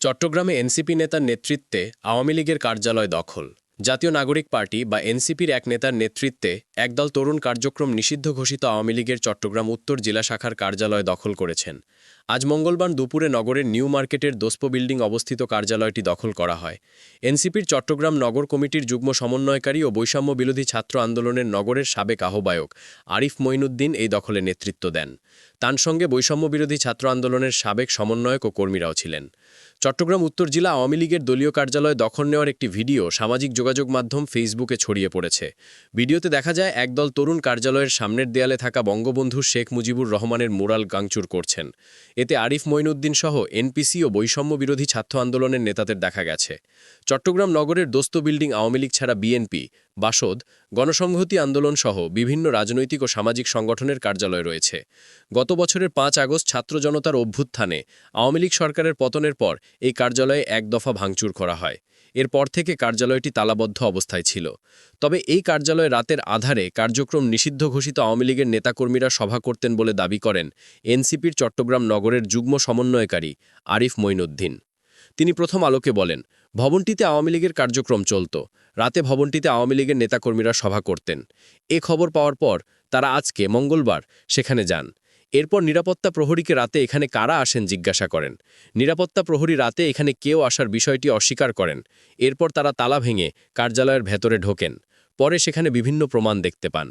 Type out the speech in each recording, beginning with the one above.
চট্টগ্রামে এনসিপি নেতার নেতৃত্বে আওয়ামী লীগের কার্যালয় দখল। জাতীয় নাগরিক পার্টি বা এনসিপির এক নেতার নেতৃত্বে একদল তরুণ কার্যক্রম নিষিদ্ধ ঘোষিত আওয়ামী লীগের চট্টগ্রাম উত্তর জেলা শাখার কার্যালয় দখল করেছেন। আজ মঙ্গলবার দুপুরে নগরের নিউ মার্কেটের দোস্প বিল্ডিং অবস্থিত কার্যালয়টি দখল করা হয়। এনসিপির চট্টগ্রাম নগর কমিটির যুগ্ম সমন্বয়কারী ও বৈষম্য বিরোধী ছাত্র আন্দোলনের নগরের সাবেক আহ্বায়ক আরিফ মঈনুদ্দিন এই দখলে নেতৃত্ব দেন। তার সঙ্গে বৈষম্য বিরোধী ছাত্র আন্দোলনের সাবেক সমন্বয়ক ও কর্মীরাও ছিলেন। চট্টগ্রাম উত্তর জেলা আওয়ামী লীগের দলীয় কার্যালয় দখল নেওয়ার একটি ভিডিও সামাজিক যোগাযোগ মাধ্যম ফেসবুকে ছড়িয়ে পড়েছে। ভিডিওতে দেখা যায়, একদল তরুণ কার্যালয়ের সামনের দেয়ালে থাকা বঙ্গবন্ধু শেখ মুজিবুর রহমানের মুরাল গাংচুর করছেন। এতে আরিফ মইনুদ্দিন সহ এনপিসি ও বৈষম্য বিরোধী ছাত্র আন্দোলনের নেতাদের দেখা গেছে। চট্টগ্রাম নগরের দোস্ত বিল্ডিং আওয়ামী লীগ ছাড়া বিএনপি বাসদ, গণসংহতি আন্দোলন সহ বিভিন্ন রাজনৈতিক ও সামাজিক সংগঠনের কার্যালয় রয়েছে। গত বছরের পাঁচ আগস্ট ছাত্র জনতার অভ্যুত্থানে আওয়ামী লীগ সরকারের পতনের পর এই কার্যালয়ে এক দফা ভাঙচুর করা হয়। এরপর থেকে কার্যালয়টি তালাবদ্ধ অবস্থায় ছিল। তবে এই কার্যালয়ে রাতের আধারে কার্যক্রম নিষিদ্ধ ঘোষিত আওয়ামী লীগের নেতাকর্মীরা সভা করতেন বলে দাবি করেন এনসিপির চট্টগ্রাম নগরের যুগ্ম সমন্বয়কারী আরিফ মঈনুদ্দিন। তিনি প্রথম আলোকে বলেন ভবনটিতে আওয়ামী লীগের কার্যক্রম চলত। রাতে ভবনটিতে আওয়ামী লীগের নেতাকর্মীরা সভা করতেন। এ খবর পাওয়ার পর তারা আজকে মঙ্গলবার সেখানে যান। এরপর নিরাপত্তা প্রহরীকে রাতে এখানে কারা আসেন জিজ্ঞাসা করেন। নিরাপত্তা প্রহরী রাতে এখানে কেউ আসার বিষয়টি অস্বীকার করেন। এরপর তারা তালা ভেঙে কার্যালয়ের ভেতরে ঢোকেন। পরে সেখানে বিভিন্ন প্রমাণ দেখতে পান।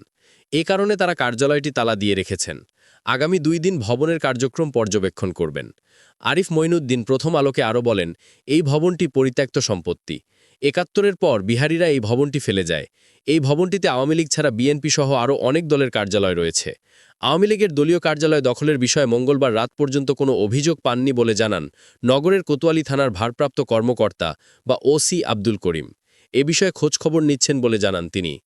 এ কারণে তারা কার্যালয়টি তালা দিয়ে রেখেছেন। আগামী দুই দিন ভবনের কার্যক্রম পর্যবেক্ষণ করবেন। আরিফ মঈনুদ্দিন প্রথম আলোকে আরও বলেন, এই ভবনটি পরিত্যক্ত সম্পত্তি। একাত্তরের পর বিহারিরা এই ভবনটি ফেলে যায়। এই ভবনটিতে আওয়ামী লীগ ছাড়া বিএনপি সহ আরও অনেক দলের কার্যালয় রয়েছে। আওয়ামী লীগের দলীয় কার্যালয় দখলের বিষয়ে মঙ্গলবার রাত পর্যন্ত কোনো অভিযোগ পাননি বলে জানান নগরের কোতোয়ালি থানার ভারপ্রাপ্ত কর্মকর্তা বা ওসি আব্দুল করিম। এ বিষয়ে খোঁজখবর নিচ্ছেন বলে জানান তিনি।